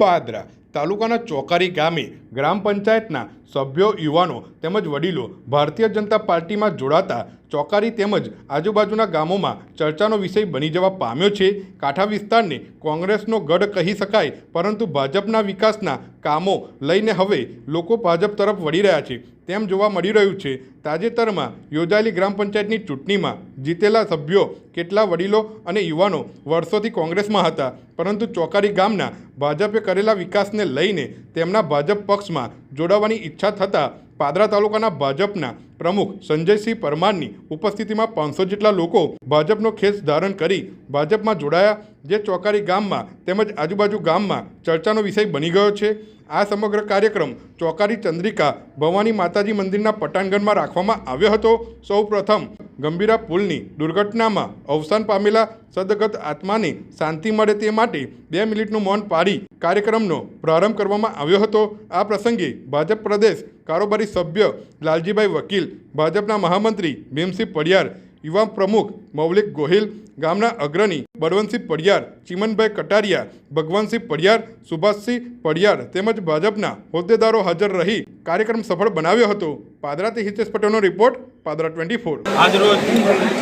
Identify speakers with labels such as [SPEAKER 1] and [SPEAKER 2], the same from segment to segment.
[SPEAKER 1] પાદરા તાલુકાના ચોકારી ગામે ગ્રામ પંચાયતના સભ્યો, યુવાનો તેમજ વડીલો ભારતીય જનતા પાર્ટીમાં જોડાતા ચોકારી તેમજ આજુબાજુના ગામોમાં ચર્ચાનો વિષય બની જવા પામ્યો છે. કાંઠા વિસ્તારને કોંગ્રેસનો ગઢ કહી શકાય, પરંતુ ભાજપના વિકાસના કામો લઈને હવે લોકો ભાજપ તરફ વળી રહ્યા છે. તેમ જોવા મળી રહ્યું છે. તાજેતરમાં યોજાયેલી ગ્રામ પંચાયતની ચૂંટણીમાં જીતેલા સભ્યો, કેટલા વડીલો અને યુવાનો વર્ષોથી કોંગ્રેસમાં હતા, પરંતુ ચોકારી ગામના ભાજપે કરેલા વિકાસને લઈને તેમના ભાજપ પક્ષમાં જોડાવાની ઈચ્છા થતાં પાદરા તાલુકાના ભાજપના પ્રમુખ સંજયસિંહ પરમારની ઉપસ્થિતિમાં પાંચસો જેટલા લોકો ભાજપનો ખેસ ધારણ કરી ભાજપમાં જોડાયા, જે ચોકારી ગામમાં તેમજ આજુબાજુ ગામમાં ચર્ચાનો વિષય બની ગયો છે. આ સમગ્ર કાર્યક્રમ ચોકારી ચંદ્રિકા ભવાની માતાજી મંદિરના પટાંગણમાં રાખવામાં આવ્યો હતો. સૌ પ્રથમ ગંભીરા પુલની દુર્ઘટનામાં અવસાન પામેલા સદગત આત્માને શાંતિ મળે તે માટે બે મિનિટનું મૌન પાડી કાર્યક્રમનો પ્રારંભ કરવામાં આવ્યો હતો. આ પ્રસંગે ભાજપ પ્રદેશ કારોબારી સભ્ય લાલજીભાઈ વકીલ, ભાજપના મહામંત્રી ભીમસિંહ પડિયાર યુવા પ્રમુખ મૌલિક ગોહિલ, ગામના અગ્રણી બળવંતસિંહ પડિયાર, ચિમનભાઈ કટારિયા, ભગવાનસિંહ પડિયાર, સુભાષસિંહ પડિયાર તેમજ ભાજપના હોદ્દેદારો હાજર રહી કાર્યક્રમ સફળ બનાવ્યો હતો. પાદરાથી હિતેશ પટેલનો રિપોર્ટ, પાદરા ટ્વેન્ટી ફોર.
[SPEAKER 2] આજરોજ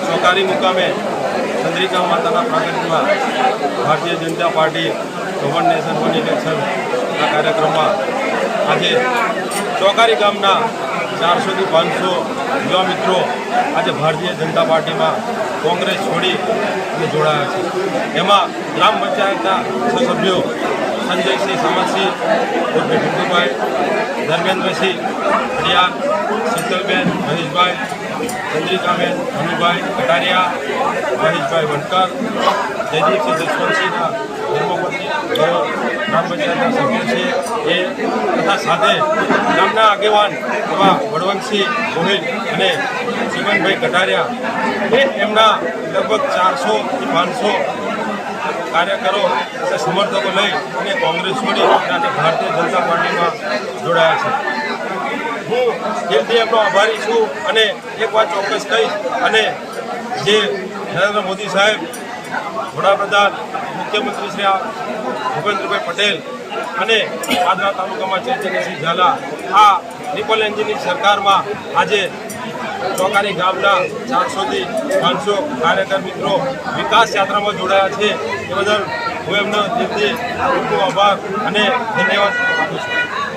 [SPEAKER 2] ચોકારી મુકામે ચંદ્રિકા માતાના પ્રાગટ્યમાં ભારતીય જનતા પાર્ટી ગવર્ન આ કાર્યક્રમમાં આજે ચોકારી ગામના ચારસોથી પાંચસો યુવા મિત્રો આજે ભારતીય જનતા પાર્ટીમાં કોંગ્રેસ છોડી અને જોડાયા છે. એમાં ગ્રામ પંચાયતના છ સભ્યો સંજયસિંહ સામતસિંહ, ઉર્ફે પિન્ટુભાઈ, ધર્મેન્દ્રસિંહ પડિયાર શીતલબેન, મહેશભાઈ, ચંદ્રિકાબેન હનુભાઈ કટારિયા, મહેશભાઈ વણકર, જયદીપસિંહ જસવંતસિંહના ગ્રામ પંચાયતના સભ્ય છે એ તથા સાથે ગામના આગેવાન એવા બળવંતસિંહ ગોહિલ અને જીવનભાઈ કટારિયા એમના લગભગ ચારસોથી પાંચસો કાર્યકરો અને સમર્થકો લઈ અને કોંગ્રેસ છોડી અને ભારતીય જનતા પાર્ટીમાં જોડાયા છે હું દિલથી એમનો આભારી છું અને એક વાત ચોક્કસ કહીશ અને જે નરેન્દ્ર મોદી સાહેબ વડાપ્રધાન મુખ્યમંત્રી શ્રી ભૂપેન્દ્રભાઈ પટેલ અને આદરા તાલુકામાં ચેતનસિંહ ઝાલા આ ટ્રિપલ એન્જિનની સરકારમાં આજે ચોકારી ગામના ચારસોથી પાંચસો કાર્યકર મિત્રો વિકાસ યાત્રામાં જોડાયા છે. એ બદલ હું એમનો દિલથી આભાર અને ધન્યવાદ